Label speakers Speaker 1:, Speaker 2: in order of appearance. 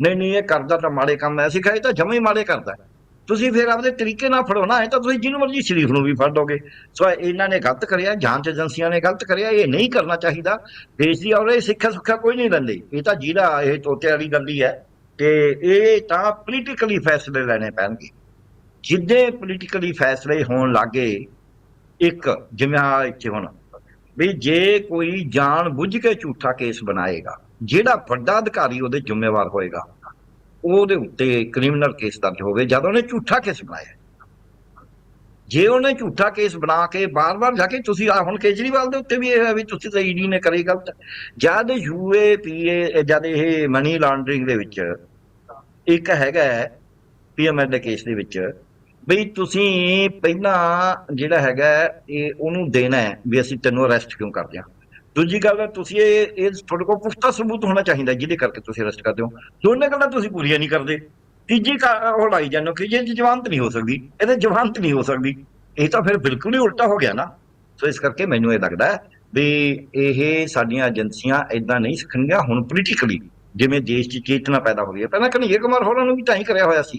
Speaker 1: ਨਹੀਂ ਨਹੀਂ, ਇਹ ਕਰਦਾ ਤਾਂ ਮਾੜੇ ਕੰਮ ਐ ਅਸੀਂ ਇਹ ਤਾਂ ਜਮੇ ਹੀ ਮਾੜੇ ਕਰਦਾ ਤੁਸੀਂ ਫਿਰ ਆਪਦੇ ਤਰੀਕੇ ਨਾਲ ਫੜਾਉਣਾ ਹੈ ਤਾਂ ਤੁਸੀਂ ਜਿਹਨੂੰ ਮਰਜ਼ੀ ਸ਼ਰੀਫ ਨੂੰ ਵੀ ਫੜ ਦੋਗੇ ਸੋ ਇਹਨਾਂ ਨੇ ਗਲਤ ਕਰਿਆ, ਜਾਂਚ ਏਜੰਸੀਆਂ ਨੇ ਗਲਤ ਕਰਿਆ, ਇਹ ਨਹੀਂ ਕਰਨਾ ਚਾਹੀਦਾ। ਦੇਸ਼ ਦੀ ਔਰ ਇਹ ਸਿੱਖਿਆ ਕੋਈ ਨਹੀਂ ਲੈਂਦੇ। ਇਹ ਤਾਂ ਜਿਹੜਾ ਇਹ ਤੋਤੇ ਵਾਲੀ ਗੱਲੀ ਹੈ ਤੇ ਇਹ ਤਾਂ ਪੋਲੀਟੀਕਲੀ ਫੈਸਲੇ ਲੈਣੇ ਪੈਣਗੇ। ਜਿੱਦੇ ਪੋਲੀਟੀਕਲੀ ਫੈਸਲੇ ਹੋਣ ਲੱਗੇ, ਇੱਕ ਜਿਵੇਂ ਆ ਇੱਥੇ ਹੁਣ, ਵੀ ਜੇ ਕੋਈ ਜਾਣ ਬੁੱਝ ਕੇ ਝੂਠਾ ਕੇਸ ਬਣਾਏਗਾ ਜਿਹੜਾ ਵੱਡਾ ਅਧਿਕਾਰੀ ਉਹਦੇ ਜ਼ਿੰਮੇਵਾਰ ਹੋਏਗਾ, ਉਹਦੇ ਉੱਤੇ ਕ੍ਰਿਮੀਨਲ ਕੇਸ ਦਰਜ ਹੋਵੇ ਜਦ ਉਹਨੇ ਝੂਠਾ ਕੇਸ ਬਣਾਇਆ ਜੇ ਉਹਨੇ ਝੂਠਾ ਕੇਸ ਬਣਾ ਕੇ ਬਾਰ-ਬਾਰ ਜਾ ਕੇ ਤੁਸੀਂ ਆ ਹੁਣ ਕੇਜਰੀਵਾਲ ਦੇ ਉੱਤੇ ਵੀ ਇਹ ਹੈ ਵੀ ਤੁਸੀਂ ਤਾਂ ਈਡੀ ਨੇ ਕਰੀ ਗਲਤ। ਜਦ ਯੂਏਪੀਏ ਜਦ ਇਹ ਮਨੀ ਲਾਂਡਰਿੰਗ ਦੇ ਵਿੱਚ ਇੱਕ ਹੈਗਾ ਪੀਐਮਐਲ ਦੇ ਕੇਸ ਦੇ ਵਿੱਚ ਬਈ ਤੁਸੀਂ ਪਹਿਲਾਂ ਜਿਹੜਾ ਹੈਗਾ ਇਹ ਉਹਨੂੰ ਦੇਣਾ ਹੈ ਵੀ ਅਸੀਂ ਤੈਨੂੰ ਅਰੈਸਟ ਕਿਉਂ ਕਰਦੇ ਹਾਂ। ਦੂਜੀ ਗੱਲ ਹੈ ਤੁਸੀਂ ਇਹ ਇਹ ਤੁਹਾਡੇ ਕੋਲ ਪੁਖਤਾ ਸਬੂਤ ਹੋਣਾ ਚਾਹੀਦਾ ਜਿਹਦੇ ਕਰਕੇ ਤੁਸੀਂ ਅਰੈਸਟ ਕਰਦੇ ਹੋ। ਦੋਨੇ ਗੱਲਾਂ ਤੁਸੀਂ ਪੂਰੀਆਂ ਨਹੀਂ ਕਰਦੇ। ਤੀਜੀ ਕਾ- ਉਹ ਲਾਈ ਜਾਂਦੇ ਹੋ ਕਿ ਜੇ ਜਵਾਨਤ ਨਹੀਂ ਹੋ ਸਕਦੀ ਇਹਦੇ ਜਵਾਨਤ ਨਹੀਂ ਹੋ ਸਕਦੀ। ਇਹ ਤਾਂ ਫਿਰ ਬਿਲਕੁਲ ਹੀ ਉਲਟਾ ਹੋ ਗਿਆ ਨਾ। ਸੋ ਇਸ ਕਰਕੇ ਮੈਨੂੰ ਇਹ ਲੱਗਦਾ ਹੈ ਵੀ ਇਹ ਸਾਡੀਆਂ ਏਜੰਸੀਆਂ ਇਦਾਂ ਨਹੀਂ ਸਿੱਖਣਗੀਆਂ। ਹੁਣ ਪੋਲੀਟੀਕਲੀ ਜਿਵੇਂ ਦੇਸ਼ 'ਚ ਚੇਤਨਾ ਪੈਦਾ ਹੋ ਰਹੀ ਹੈ। ਪਹਿਲਾਂ ਕਨਈਆ ਕੁਮਾਰ ਹੋਰਾਂ ਨੂੰ ਵੀ ਤਾਂ ਹੀ ਕਰਿਆ ਹੋਇਆ ਸੀ।